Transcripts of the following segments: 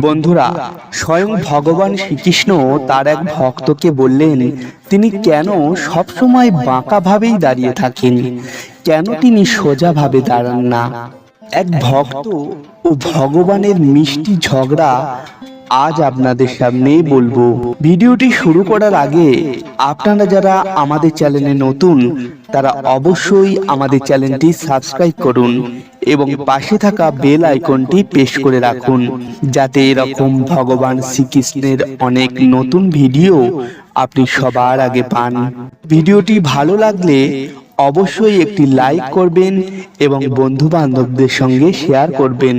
বন্ধুরা, স্বয়ং ভগবান শ্রীকৃষ্ণ তার এক ভক্তকে বললেন, তিনি কেন সবসময় বাঁকাভাবেই দাঁড়িয়ে থাকেন? কেন তিনি সোজাভাবে দাঁড়ান না? এক ভক্ত ও ভগবানের মিষ্টি ঝগড়া আজ আপনাদের সামনে বলব, ভিডিওটি শুরু করার আগে আপনারা যারা আমাদের চ্যানেলে নতুন, তারা অবশ্যই আমাদের চ্যানেলটি সাবস্ক্রাইব করুন এবং পাশে থাকা বেল আইকনটি প্রেস করে রাখুন, যাতে এরকম ভগবান শ্রীকৃষ্ণের অনেক নতুন ভিডিও আপনি সবার আগে পান। ভিডিওটি ভালো লাগলে অবশ্যই একটি লাইক করবেন এবং বন্ধু বান্ধবদের সঙ্গে শেয়ার করবেন,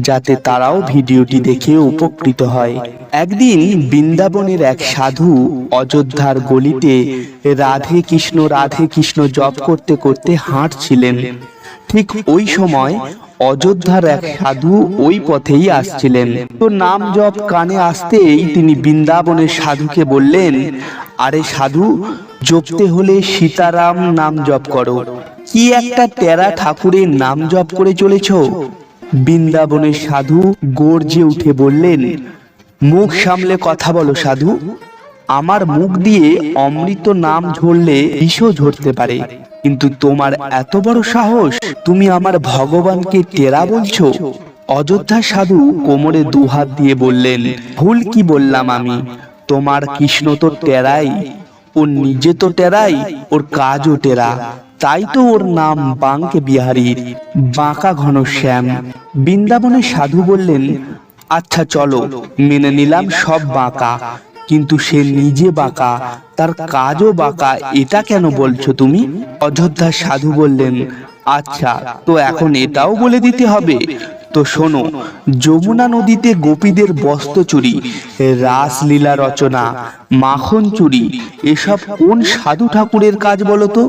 যাতে তারাও ভিডিওটি দেখে উপকৃত হয়। একদিন বৃন্দাবনের এক সাধু অযোধ্যার গলিতে রাধে কৃষ্ণ রাধে কৃষ্ণ জপ করতে করতে হাঁটছিলেন। ঠিক ওই সময় অযোধ্যার এক সাধু ওই পথেই আসছিলেন। তো নাম জপ কানে আসতেই তিনি বৃন্দাবনের সাধুকে বললেন, আরে সাধু, জপতে হলে সীতারাম নাম জপ করো। কি একটা টেরা ঠাকুরের নাম জপ করে চলেছ? বৃন্দাবনের সাধু গর্জে উঠে বললেন, মুখ সামলে কথা বলো সাধু। আমার মুখ দিয়ে অমৃত নাম ঝরলে বিষও ঝরতে পারে। কিন্তু তোমার এত বড় সাহস, তুমি আমার ভগবানকে টেরা বলছো? অযোধ্যা সাধু কোমরে দুহাত দিয়ে বললেন, ভুল কি বললাম আমি? তোমার কৃষ্ণ তো টেরাই ওর নিজে তো টেরাই ওর কাজও টেরা তাই তো ওর নাম বাঙ্কে বিহারীর, বাঁকা ঘন শ্যাম। বৃন্দাবনে সাধু বললেন আচ্ছা চলো, মেনে নিলাম সব বাঁকা। কিন্তু সে নিজে বাঁকা, তার কাজও বাঁকা, এটা কেন বলছো তুমি? অযোধ্যা সাধু বললেন আচ্ছা তো এখন এটাও বলে দিতে হবে। তো শোনো, যমুনা নদীতে গোপীদের বস্ত্র চুরি, রাসলীলা রচনা, মাখন চুরি, এসব কোন সাধু ঠাকুরের কাজ বলতো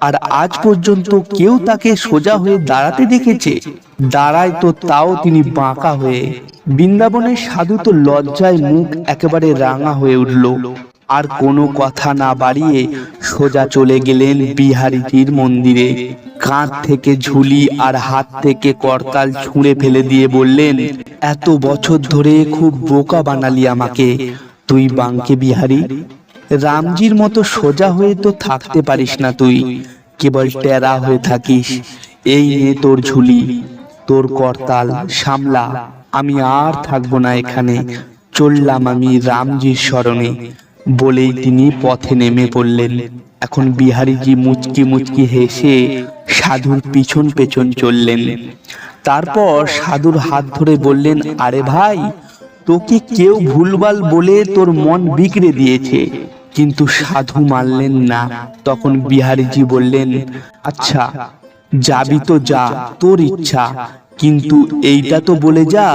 আর আজ পর্যন্ত কেউ তাকে সোজা হয়ে দাঁড়াতে দেখেছে। দাঁড়ায় তো তাও তিনি বাঁকা হয়ে। বৃন্দাবনের সাধু তো লজ্জায় মুখ একেবারে রাঙা হয়ে উঠল। আর কোনো কথা না বাড়িয়ে সোজা চলে গেলেন বিহারীজির মন্দিরে। কাঁধ থেকে ঝুলি আর হাত থেকে করতাল ছুঁড়ে ফেলে দিয়ে বললেন, এত বছর ধরে খুব বোকা বানালি আমাকে। তুই বাঙ্কে বিহারী? রামজির মতো সোজা হয়ে তো থাকতে পারিস না তুই। কেবল টেরা হয়ে থাকিস। এই নিয়ে তোর ঝুলি। তোর করতাল সামলা। আমি আর থাকব না এখানে। চললাম আমি রামজির স্মরণে। বলেই তিনি পথে নেমে পড়লেন। এখন বিহারীজি মুচকি মুচকি হেসে সাধুর পিছন পেছন চললেন। তারপর সাধুর হাত ধরে বললেন, আরে ভাই, তোকে কেউ ভুলভাল বলে তোর মন বিগড়ে দিয়েছে। কিন্তু সাধু মানলেন না। তখন বিহারীজি বললেন আচ্ছা যাবি তো যা, তোর ইচ্ছা। কিন্তু এইটা তো বলে যা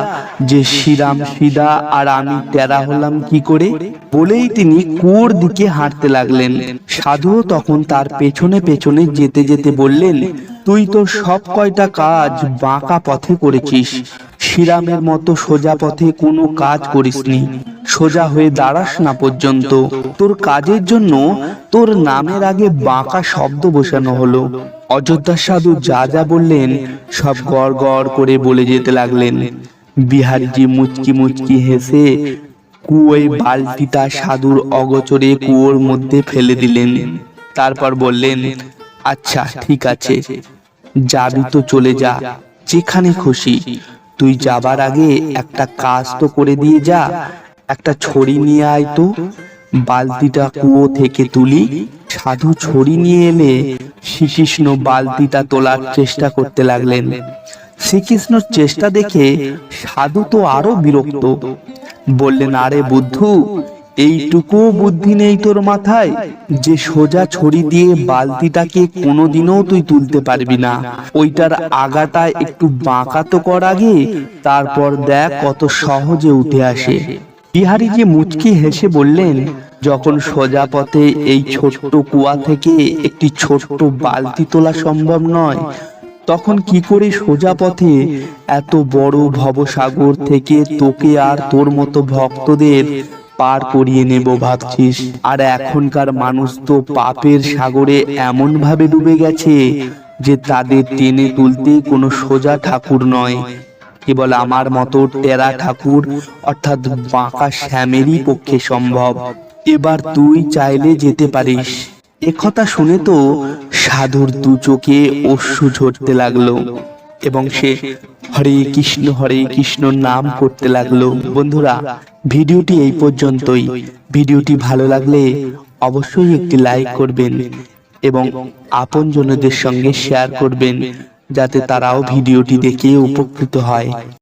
যে শ্রীরাম সিদা আর আমি তেরা হলাম কি করে? বলেই তিনি কুয়োর দিকে হাঁটতে লাগলেন। সাধু তখন তার পেছনে পেছনে যেতে যেতে বললেন, তুই তো সব কয়টা কাজ বাঁকা পথে করেছিস। শ্রীরামের মতো সোজা পথে কোনো কাজ করিসনি। সোজা হয়ে দাঁড়াস না পর্যন্ত। তোর কাজের জন্য তোর নামের আগে বাঁকা শব্দ বসানো হলো। অযোধ্যা সাধু যা যা বললেন সব গড় গড় করে বলে যেতে লাগলেন। বিহারীজি মুচকি মুচকি হেসে কুয়োয় বালতিটা সাধুর অগচরে কুয়োর মধ্যে ফেলে দিলেন। তারপর বললেন আচ্ছা ঠিক আছে। যাবি তো চলে যা যেখানে খুশি। তুই যাবার আগে একটা কাজ তো করে দিয়ে যা। একটা ছড়ি নিয়ে আয় তো। বালতিটা কুয়ো থেকে তুলি। সাধু ছড়ি নিয়ে এলে শ্রীকৃষ্ণ বালতিটা তোলার চেষ্টা করতে লাগলেন। শ্রীকৃষ্ণর চেষ্টা দেখে সাধু তো আরও বিরক্ত। বললেন, আরে বুদ্ধু এইটুকু বুদ্ধি নেই তোর মাথায়। যে সোজা ছড়ি দিয়ে বালতিটাকে কোনোদিনও তুই তুলতে পারবি না। ওইটার আগাটা একটু বাঁকা তো কর আগে, তারপর দেখ কত সহজে উঠে আসে। বিহারি যে মুচকি হেসে বললেন, যখন সোজা পথে এই ছোট্ট কুয়া থেকে একটি ছোট্ট বালতি তোলা সম্ভব নয়, তখন কি করে সোজা পথে এত বড় ভবসাগর থেকে তোকে আর তোর মতো ভক্তদের পার করিয়ে নেব ভাবছিস? আর এখনকার মানুষ তো পাপের সাগরে এমন ভাবে ডুবে গেছে যে তাদের টেনে তুলতে কোনো সোজা ঠাকুর নয়। কেবল আমার মতো টেরা ঠাকুর, অর্থাৎ বাঁকা শ্যামেরই পক্ষে সম্ভব। এবার তুই চাইলে যেতে পারিস। একথা শুনে তো সাধুর দু চোখে অশ্রু ঝরতে লাগল এবং সে হরে কৃষ্ণ হরে কৃষ্ণ নাম করতে লাগল। বন্ধুরা, ভিডিওটি এই পর্যন্তই। ভিডিওটি ভালো লাগলে অবশ্যই একটি লাইক করবেন এবং আপনজনদের সঙ্গে শেয়ার করবেন। যাতে তারাও ভিডিওটি দেখে উপকৃত হয়।